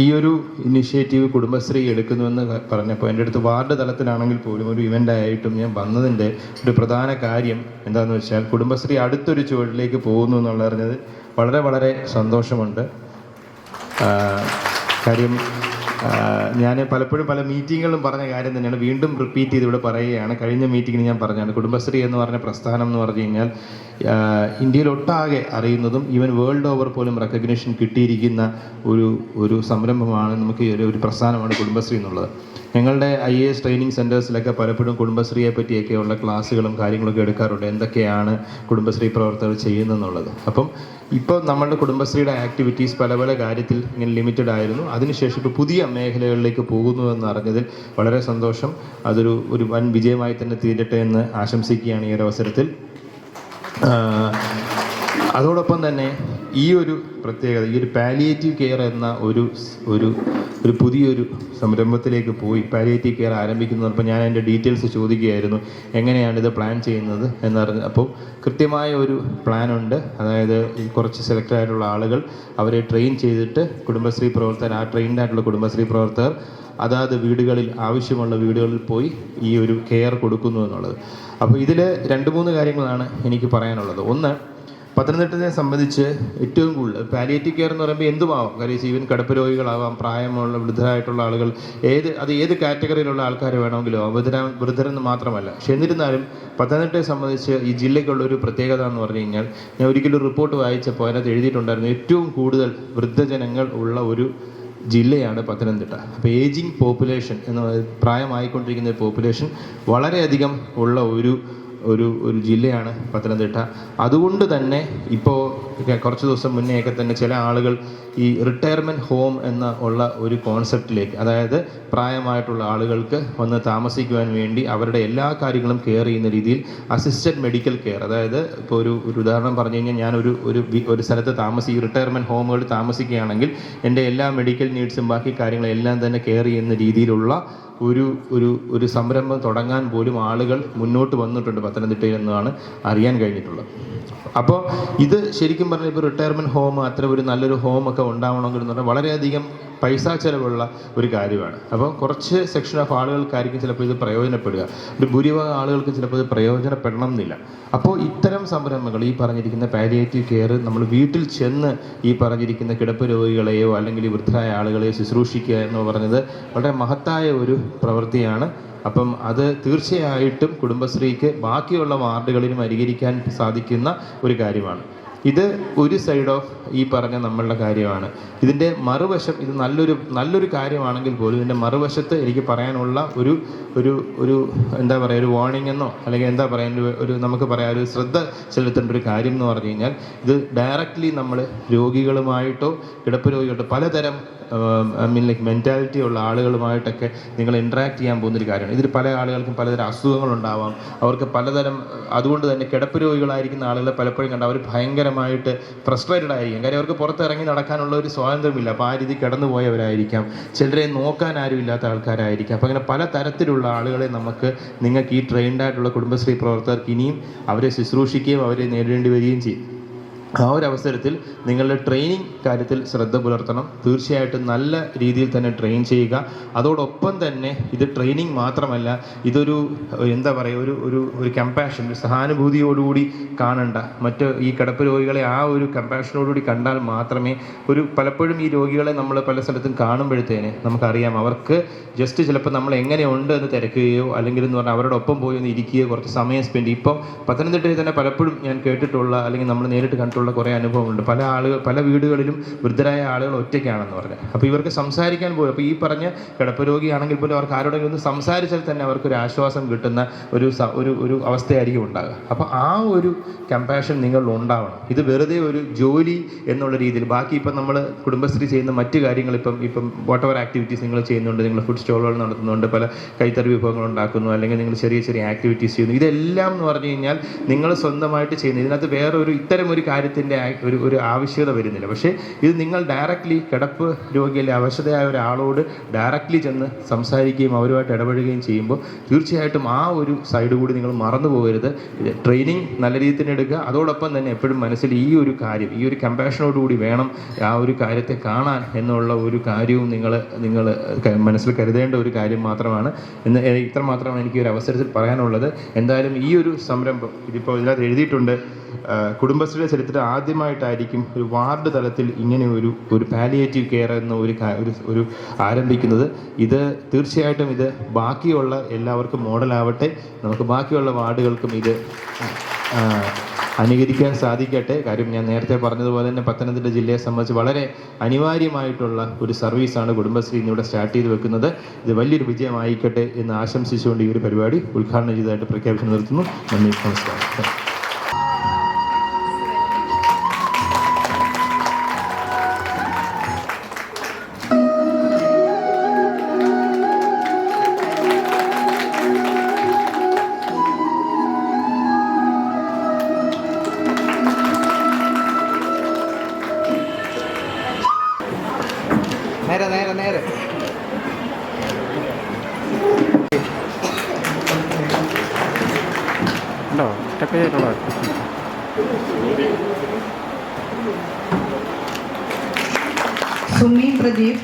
ഈ ഒരു ഇനിഷ്യേറ്റീവ് കുടുംബശ്രീ എടുക്കുന്നുവെന്ന് പറഞ്ഞപ്പോൾ എന്റെ അടുത്ത് വാർഡ് തലത്തിലാണെങ്കിൽ പോലും ഒരു ഇവന്റ് ആയിട്ടും ഞാൻ വന്നതിന്റെ ഒരു പ്രധാന കാര്യം എന്താണെന്ന് വെച്ചാൽ കുടുംബശ്രീ അടുത്തൊരു ചുവടിലേക്ക് പോകുന്നു എന്നുള്ളറിഞ്ഞത് വളരെ വളരെ സന്തോഷമുണ്ട്. കാര്യം ഞാൻ പലപ്പോഴും പല മീറ്റിങ്ങുകളിലും പറഞ്ഞ കാര്യം തന്നെയാണ്. വീണ്ടും റിപ്പീറ്റ് ചെയ്ത് ഇവിടെ പറയുകയാണ്. കഴിഞ്ഞ മീറ്റിങ്ങിന് ഞാൻ പറഞ്ഞാണ് കുടുംബശ്രീ എന്ന് പറഞ്ഞ പ്രസ്ഥാനം എന്ന് പറഞ്ഞു കഴിഞ്ഞാൽ ഇന്ത്യയിലൊട്ടാകെ അറിയുന്നതും ഈവൻ വേൾഡ് ഓവർ പോലും റെക്കഗ്നിഷൻ കിട്ടിയിരിക്കുന്ന ഒരു ഒരു സംരംഭമാണ് നമുക്ക് ഒരു പ്രസ്ഥാനമാണ് കുടുംബശ്രീ എന്നുള്ളത്. ഞങ്ങളുടെ ഐ എ എസ് ട്രെയിനിങ് സെന്റേഴ്സിലൊക്കെ പലപ്പോഴും കുടുംബശ്രീയെ പറ്റിയൊക്കെയുള്ള ക്ലാസ്സുകളും കാര്യങ്ങളൊക്കെ എടുക്കാറുണ്ട്. എന്തൊക്കെയാണ് കുടുംബശ്രീ പ്രവർത്തകർ ചെയ്യുന്നതെന്നുള്ളത്? അപ്പം ഇപ്പോൾ നമ്മളുടെ കുടുംബശ്രീയുടെ ആക്ടിവിറ്റീസ് പല പല കാര്യത്തിൽ ഇങ്ങനെ ലിമിറ്റഡ് ആയിരുന്നു. അതിനുശേഷം ഇപ്പോൾ പുതിയ മേഖലകളിലേക്ക് പോകുന്നു എന്ന് അറിഞ്ഞതിൽ വളരെ സന്തോഷം. അതൊരു ഒരു വൻ വിജയമായി തന്നെ തീരട്ടെ എന്ന് ആശംസിക്കുകയാണ് ഈ ഒരു അവസരത്തിൽ. അതോടൊപ്പം തന്നെ ഈ ഒരു പ്രത്യേകത ഈ ഒരു പാലിയേറ്റീവ് കെയർ എന്ന ഒരു ഒരു ഒരു പുതിയൊരു സംരംഭത്തിലേക്ക് പോയി. പാലിയേറ്റീവ് കെയർ ആരംഭിക്കുന്നത് അപ്പോൾ ഞാൻ അതിന്റെ ഡീറ്റെയിൽസ് ചോദിക്കുകയായിരുന്നു. എങ്ങനെയാണ് ഇത് പ്ലാൻ ചെയ്യുന്നത് എന്നറിഞ്ഞ് അപ്പോൾ കൃത്യമായ ഒരു പ്ലാൻ ഉണ്ട്. അതായത് കുറച്ച് സെലക്ട് ആയിട്ടുള്ള ആളുകൾ അവരെ ട്രെയിൻ ചെയ്തിട്ട് കുടുംബശ്രീ പ്രവർത്തകർ ആ ട്രെയിൻഡ് ആയിട്ടുള്ള കുടുംബശ്രീ പ്രവർത്തകർ അതാത് വീടുകളിൽ ആവശ്യമുള്ള വീടുകളിൽ പോയി ഈ ഒരു കെയർ കൊടുക്കുന്നു എന്നുള്ളത്. അപ്പോൾ ഇതിൽ രണ്ട് മൂന്ന് കാര്യങ്ങളാണ് എനിക്ക് പറയാനുള്ളത്. ഒന്ന് പത്തനംതിട്ടയെ സംബന്ധിച്ച് ഏറ്റവും കൂടുതൽ പാലിയേറ്റീവ് കെയർ എന്ന് പറയുമ്പോൾ എന്തുമാവാം? കാര്യം ഈവൻ കിടപ്പ് രോഗികളാവാം പ്രായമുള്ള വൃദ്ധരായിട്ടുള്ള ആളുകൾ ഏത് അത് ഏത് കാറ്റഗറിയിലുള്ള ആൾക്കാർ വേണമെങ്കിലും ആവാം. വൃദ്ധര വൃദ്ധരെന്ന് മാത്രമല്ല. പക്ഷെ എന്നിരുന്നാലും പത്തനംതിട്ടയെ സംബന്ധിച്ച് ഈ ജില്ലയ്ക്കുള്ള ഒരു പ്രത്യേകത എന്ന് പറഞ്ഞു കഴിഞ്ഞാൽ ഞാൻ ഒരിക്കലും റിപ്പോർട്ട് വായിച്ചപ്പോൾ അതിനകത്ത് എഴുതിയിട്ടുണ്ടായിരുന്നു ഏറ്റവും കൂടുതൽ വൃദ്ധജനങ്ങൾ ഉള്ള ഒരു ജില്ലയാണ് പത്തനംതിട്ട. അപ്പോൾ ഏജിങ് പോപ്പുലേഷൻ എന്ന് പ്രായമായിക്കൊണ്ടിരിക്കുന്ന പോപ്പുലേഷൻ വളരെയധികം ഉള്ള ഒരു ഒരു ഒരു ജില്ലയാണ് പത്തനംതിട്ട. അതുകൊണ്ട് തന്നെ ഇപ്പോൾ കുറച്ച് ദിവസം മുന്നേയൊക്കെ തന്നെ ചില ആളുകൾ ഈ റിട്ടയർമെന്റ് ഹോം എന്ന ഉള്ള ഒരു കോൺസെപ്റ്റിലേക്ക് അതായത് പ്രായമായിട്ടുള്ള ആളുകൾക്ക് ഒന്ന് താമസിക്കുവാൻ വേണ്ടി അവരുടെ എല്ലാ കാര്യങ്ങളും കെയർ ചെയ്യുന്ന രീതിയിൽ അസിസ്റ്റഡ് മെഡിക്കൽ കെയർ അതായത് ഇപ്പോൾ ഒരു ഒരു ഉദാഹരണം പറഞ്ഞു കഴിഞ്ഞാൽ ഞാനൊരു ഒരു ഒരു സ്ഥലത്ത് താമസി റിട്ടയർമെന്റ് ഹോമുകളിൽ താമസിക്കുകയാണെങ്കിൽ എന്റെ എല്ലാ മെഡിക്കൽ നീഡ്സും ബാക്കി കാര്യങ്ങളെല്ലാം തന്നെ കെയർ ചെയ്യുന്ന രീതിയിലുള്ള ഒരു ഒരു ഒരു സംരംഭം തുടങ്ങാൻ പോലും ആളുകൾ മുന്നോട്ട് വന്നിട്ടുണ്ട് പത്തനംതിട്ടയിൽ എന്നാണ് അറിയാൻ കഴിഞ്ഞിട്ടുള്ളത്. അപ്പോൾ ഇത് ശരിക്കും പറഞ്ഞാൽ ഇപ്പോൾ റിട്ടയർമെന്റ് ഹോം അത്ര ഒരു നല്ലൊരു ഹോം ഒക്കെ ഉണ്ടാവണമെങ്കിൽ എന്ന് പറഞ്ഞാൽ വളരെയധികം പൈസ ചിലവുള്ള ഒരു കാര്യമാണ്. അപ്പോൾ കുറച്ച് സെക്ഷൻ ഓഫ് ആളുകൾക്കായിരിക്കും ചിലപ്പോൾ ഇത് പ്രയോജനപ്പെടുക. ഒരു ഭൂരിഭാഗം ആളുകൾക്ക് ചിലപ്പോൾ ഇത് പ്രയോജനപ്പെടണം എന്നില്ല. അപ്പോൾ ഇത്തരം സംരംഭങ്ങൾ ഈ പറഞ്ഞിരിക്കുന്ന പാലിയേറ്റീവ് കെയർ നമ്മൾ വീട്ടിൽ ചെന്ന് ഈ പറഞ്ഞിരിക്കുന്ന കിടപ്പ് രോഗികളെയോ അല്ലെങ്കിൽ വൃദ്ധരായ ആളുകളെയോ ശുശ്രൂഷിക്കുക എന്ന് പറഞ്ഞത് വളരെ മഹത്തായ ഒരു പ്രവൃത്തിയാണ്. അപ്പം അത് തീർച്ചയായിട്ടും കുടുംബശ്രീക്ക് ബാക്കിയുള്ള വാർഡുകളിലും അനുകരിക്കാൻ സാധിക്കുന്ന ഒരു കാര്യമാണ്. ഇത് ഒരു സൈഡ് ഓഫ് ഈ പറഞ്ഞ നമ്മളുടെ കാര്യമാണ്. ഇതിന്റെ മറുവശം ഇത് നല്ലൊരു നല്ലൊരു കാര്യമാണെങ്കിൽ പോലും ഇതിന്റെ മറുവശത്ത് എനിക്ക് പറയാനുള്ള ഒരു ഒരു ഒരു എന്താ പറയുക ഒരു വാർണിംഗ് എന്നോ അല്ലെങ്കിൽ എന്താ പറയുക ഒരു- നമുക്ക് പറയാം ഒരു ശ്രദ്ധ ചെലുത്തേണ്ട ഒരു കാര്യം എന്ന് പറഞ്ഞു കഴിഞ്ഞാൽ ഇത് ഡയറക്റ്റ്ലി നമ്മൾ രോഗികളുമായിട്ടോ കിടപ്പ് രോഗികളോ പലതരം ഐ മീൻ ലൈക്ക് മെന്റാലിറ്റി ഉള്ള ആളുകളുമായിട്ടൊക്കെ നിങ്ങൾ ഇൻട്രാക്ട് ചെയ്യാൻ പോകുന്ന ഒരു കാര്യമാണ്. ഇതിൽ പല ആളുകൾക്കും പലതരം അസുഖങ്ങളുണ്ടാവാം. അവർക്ക് പലതരം അതുകൊണ്ട് തന്നെ കിടപ്പ് രോഗികളായിരിക്കുന്ന ആളുകളെ പലപ്പോഴും കണ്ടാൽ അവർ ഭയങ്കരമായിട്ട് ഫ്രസ്ട്രേറ്റഡ് ആയിരിക്കും. കാര്യം അവർക്ക് പുറത്തിറങ്ങി നടക്കാനുള്ള ഒരു സ്വാതന്ത്ര്യമില്ല. അപ്പോൾ ആ രീതി കടന്നു പോയവരായിരിക്കാം ചിലരെ നോക്കാൻ ആരും ഇല്ലാത്ത ആൾക്കാരായിരിക്കാം. അപ്പോൾ അങ്ങനെ പല തരത്തിലുള്ള ആളുകളെ നമുക്ക് നിങ്ങൾക്ക് ഈ ട്രെയിൻഡ് ആയിട്ടുള്ള കുടുംബശ്രീ പ്രവർത്തകർക്ക് ഇനിയും അവരെ ശുശ്രൂഷിക്കുകയും അവരെ നേരിടേണ്ടി വരികയും ചെയ്യും. ആ ഒരു അവസരത്തിൽ നിങ്ങളുടെ ട്രെയിനിങ് കാര്യത്തിൽ ശ്രദ്ധ പുലർത്തണം. തീർച്ചയായിട്ടും നല്ല രീതിയിൽ തന്നെ ട്രെയിൻ ചെയ്യുക. അതോടൊപ്പം തന്നെ ഇത് ട്രെയിനിങ് മാത്രമല്ല ഇതൊരു എന്താ പറയുക ഒരു ഒരു ഒരു കമ്പാഷൻ ഒരു സഹാനുഭൂതിയോടുകൂടി കാണണ്ട. മറ്റ് ഈ കിടപ്പ് രോഗികളെ ആ ഒരു കമ്പാഷനോടുകൂടി കണ്ടാൽ മാത്രമേ ഒരു പലപ്പോഴും ഈ രോഗികളെ നമ്മൾ പല സ്ഥലത്തും കാണുമ്പോഴത്തേന് നമുക്കറിയാം അവർക്ക് ജസ്റ്റ് ചിലപ്പോൾ നമ്മൾ എങ്ങനെയുണ്ട് എന്ന് തിരക്കുകയോ അല്ലെങ്കിൽ എന്ന് പറഞ്ഞാൽ അവരുടെ ഒപ്പം പോയി ഒന്ന് ഇരിക്കുകയോ കുറച്ച് സമയം സ്പെൻഡ് ഇപ്പം പത്തനംതിട്ടയിൽ തന്നെ പലപ്പോഴും ഞാൻ കേട്ടിട്ടുള്ള അല്ലെങ്കിൽ നമ്മൾ നേരിട്ട് കണ്ടിട്ടുള്ള കുറേ അനുഭവമുണ്ട് പല ആളുകൾ പല വീടുകളിലും വൃദ്ധരായ ആളുകൾ ഒറ്റയ്ക്കാണെന്ന് പറഞ്ഞ്. അപ്പോൾ ഇവർക്ക് സംസാരിക്കാൻ പോയി. അപ്പോൾ ഈ പറഞ്ഞ കിടപ്പ് രോഗിയാണെങ്കിൽ പോലും അവർക്ക് ആരോടെങ്കിലും ഒന്ന് സംസാരിച്ചാൽ തന്നെ അവർക്ക് ഒരു ആശ്വാസം കിട്ടുന്ന ഒരു ഒരു ഒരു അവസ്ഥയായിരിക്കും ഉണ്ടാകുക അപ്പോൾ ആ ഒരു കമ്പാഷൻ നിങ്ങളിൽ ഉണ്ടാവണം. ഇത് വെറുതെ ഒരു ജോലി എന്നുള്ള രീതിയിൽ. ബാക്കി ഇപ്പം നമ്മൾ കുടുംബശ്രീ ചെയ്യുന്ന മറ്റു കാര്യങ്ങൾ ഇപ്പം ഇപ്പം വാട്ട് എവർ ആക്ടിവിറ്റീസ് നിങ്ങൾ ചെയ്യുന്നുണ്ട്. നിങ്ങൾ ഫുഡ് സ്റ്റോളുകൾ നടത്തുന്നുണ്ട്. പല കൈത്തറി വിഭവങ്ങൾ ഉണ്ടാക്കുന്നു. അല്ലെങ്കിൽ നിങ്ങൾ ചെറിയ ചെറിയ ആക്ടിവിറ്റീസ് ചെയ്യുന്നു. ഇതെല്ലാം എന്ന് പറഞ്ഞു കഴിഞ്ഞാൽ നിങ്ങൾ സ്വന്തമായിട്ട് ചെയ്യുന്നു. ഇതിനകത്ത് വേറെ ഒരു ഇത്തരം ഒരു കാര്യത്തിൽ സഹായത്തിന്റെ ഒരു ഒരു ആവശ്യകത വരുന്നില്ല. പക്ഷേ ഇത് നിങ്ങൾ ഡയറക്റ്റ്ലി കിടപ്പ് രോഗിയിലെ അവശതയായ ഒരാളോട് ഡയറക്റ്റ്ലി ചെന്ന് സംസാരിക്കുകയും അവരുമായിട്ട് ഇടപഴകുകയും ചെയ്യുമ്പോൾ തീർച്ചയായിട്ടും ആ ഒരു സൈഡ് കൂടി നിങ്ങൾ മറന്നു പോകരുത്. ട്രെയിനിങ് നല്ല രീതിയിൽ തന്നെ എടുക്കുക. അതോടൊപ്പം തന്നെ എപ്പോഴും മനസ്സിൽ ഈ ഒരു കാര്യം ഈ ഒരു കമ്പാഷനോടുകൂടി വേണം ആ ഒരു കാര്യത്തെ കാണാൻ എന്നുള്ള ഒരു കാര്യവും നിങ്ങൾ നിങ്ങൾ മനസ്സിൽ കരുതേണ്ട ഒരു കാര്യം മാത്രമാണ്. എന്ന് ഇത്ര മാത്രമാണ് എനിക്ക് ഒരു അവസരത്തിൽ പറയാനുള്ളത്. എന്തായാലും ഈ ഒരു സംരംഭം ഇതിപ്പോൾ ഇതിനകത്ത് എഴുതിയിട്ടുണ്ട്. കുടുംബശ്രീയുടെ ചരിത്രത്തിൽ ആദ്യമായിട്ടായിരിക്കും ഒരു വാർഡ് തലത്തിൽ ഇങ്ങനെ ഒരു ഒരു പാലിയേറ്റീവ് കെയർ എന്ന ഒരു ഒരു ആരംഭിക്കുന്നത്. ഇത് തീർച്ചയായിട്ടും ഇത് ബാക്കിയുള്ള എല്ലാവർക്കും മോഡലാവട്ടെ നമുക്ക് ബാക്കിയുള്ള വാർഡുകൾക്കും ഇത് അനുകരിക്കാൻ സാധിക്കട്ടെ. കാര്യം ഞാൻ നേരത്തെ പറഞ്ഞതുപോലെ തന്നെ പത്തനംതിട്ട ജില്ലയെ സംബന്ധിച്ച് വളരെ അനിവാര്യമായിട്ടുള്ള ഒരു സർവീസാണ് കുടുംബശ്രീ ഇന്നിവിടെ സ്റ്റാർട്ട് ചെയ്ത് വെക്കുന്നത്. ഇത് വലിയൊരു വിജയമായിക്കട്ടെ എന്ന് ആശംസിച്ചുകൊണ്ട് ഈ ഒരു പരിപാടി ഉദ്ഘാടനം ചെയ്തതായിട്ട് പ്രഖ്യാപിച്ചു നിർത്തുന്നു. നന്ദി നമസ്കാരം. നേരെ നേരെ നേരെ. ഉണ്ടോ? സ്റ്റെപ്പ് ചെയ്തിട്ടുണ്ടോ? സുമി പ്രദീപ്